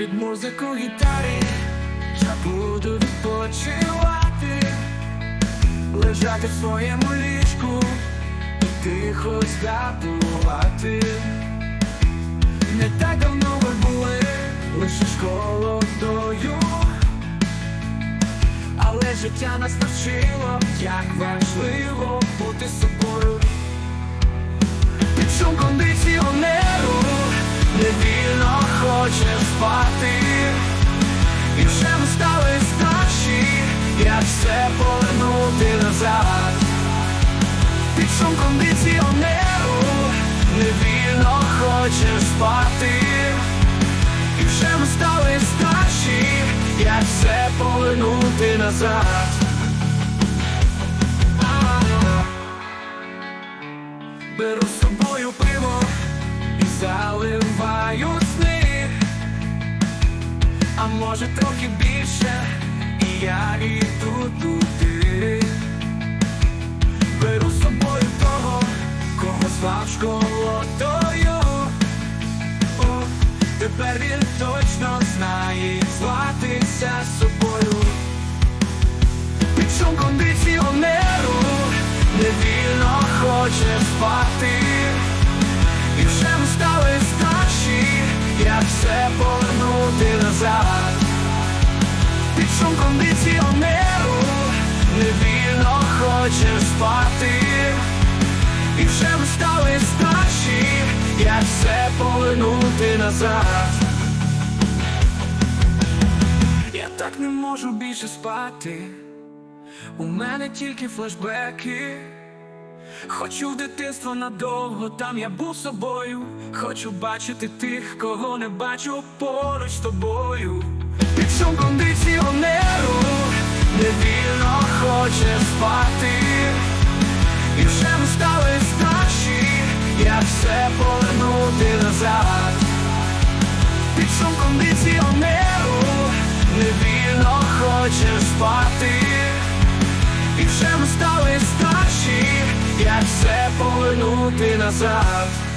під музику гітари я буду відпочивати, лежати в своєму ліжку і тихо згадувати. Не так давно ми були лише школою, але життя нас навчило, як важливо Шум кондиціонеру невільно хочеш спати, і вже ми стали старші, як все повернути назад. Беру з собою пиво і заливаю сни, а може трохи більше, і я іду туди. Звав школотою. Тепер він точно знає, златися зватися собою. Під кондиціонеру невільно хоче спати, назад. Я так не можу більше спати. У мене тільки флешбеки. Хочу в дитинство надовго, там я був собою. Хочу бачити тих, кого не бачу поруч з тобою. Під шум кондиціонеру невільно хоче спати. І вже ми стали І вже